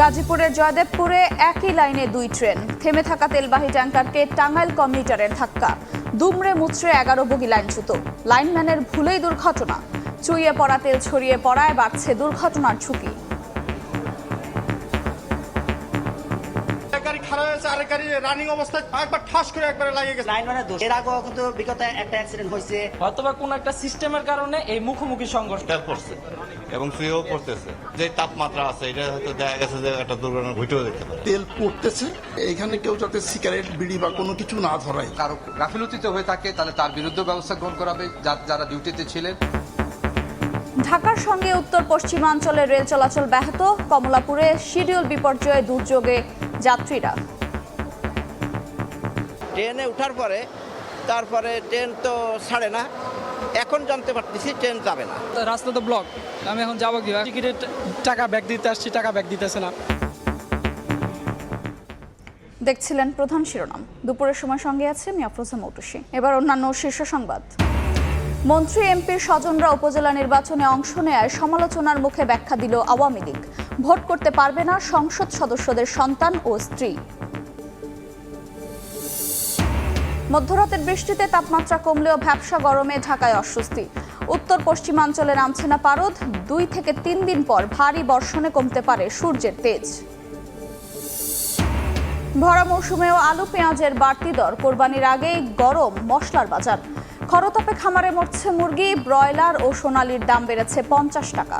গাজীপুরের জয়দেবপুরে একই লাইনে দুই ট্রেন। থেমে থাকা তেলবাহী ট্যাঙ্কারকে টাঙ্গাইল কমিউটারের ধাক্কা। দুমড়ে মুচড়ে এগারো বগি লাইনচ্যুত লাইনম্যানের ভুলেই দুর্ঘটনা। চুইয়ে পড়া তেল ছড়িয়ে পড়ায় বাড়ছে দুর্ঘটনার ঝুঁকি। খারাপ হয়েছে আরেক গাড়ি রানিং অবস্থায় একবার ঠাস করে একবারে লাগিয়ে গেছে। লাইন মানে দোষ। এর আগেও কিন্তু বিগত একটা অ্যাক্সিডেন্ট হয়েছে। হয়তোবা কোনো একটা সিস্টেমের কারণে এই মুখোমুখি সংঘর্ষ এবং সুইও করতেছে। যে তাপমাত্রা আছে এটা হয়তো দেখা গেছে যে একটা দুর্ঘটনা ঘটেও যেতে পারে। তেল পড়তেছে এখানে কেউ যাতে সিগারেট বিড়ি বা কোনো কিছু না ধরায়। কারও গাফিলতিতে হয়ে থাকে তাহলে তার বিরুদ্ধে ব্যবস্থা গ্রহণ করা হবে যারা ডিউটিতে ছিলেন। ঢাকার সঙ্গে উত্তর পশ্চিমাঞ্চলে রেল চলাচল ব্যাহত। কমলাপুরে শিডিউল বিপর্যয়ে দুর্যোগে যাত্রীরা। ট্রেনে ওঠার পরে তারপরে ট্রেন তো ছাড়ে না। এখন জানতে পারতেছি ট্রেন যাবে না। রাস্তা তো ব্লক আমি এখন যাব কি টিকিটের টাকা ব্যাক দিতে আসছি টাকা ব্যাক দিতেছে না। দেখছিলেন প্রধান শিরোনাম। দুপুরের সময় সঙ্গে আছে আমি আফরোজা মৌটুসি। এবার অন্যান্য শীর্ষ সংবাদ। মন্ত্রী এমপির স্বজনরা উপজেলা নির্বাচনে অংশ নেয়ায় সমালোচনার মুখে ব্যাখ্যা দিল আওয়ামী লীগ। ভোট করতে পারবে না সংসদ সদস্যদের সন্তান ও স্ত্রী। মধ্যরাতের বৃষ্টিতে তাপমাত্রা কমলেও ভ্যাবসা গরমে ঢাকায় অস্বস্তি। উত্তর পশ্চিমাঞ্চলে নামছে না পারদ। দুই থেকে তিন দিন পর ভারী বর্ষণে কমতে পারে সূর্যের তেজ। ভরা মৌসুমেও আলু পেঁয়াজের বাড়তি দর। কোরবানির আগেই গরম মশলার বাজার। খরতাপে খামারে মরছে মুরগি ব্রয়লার ও সোনালির দাম বেড়েছে পঞ্চাশ টাকা।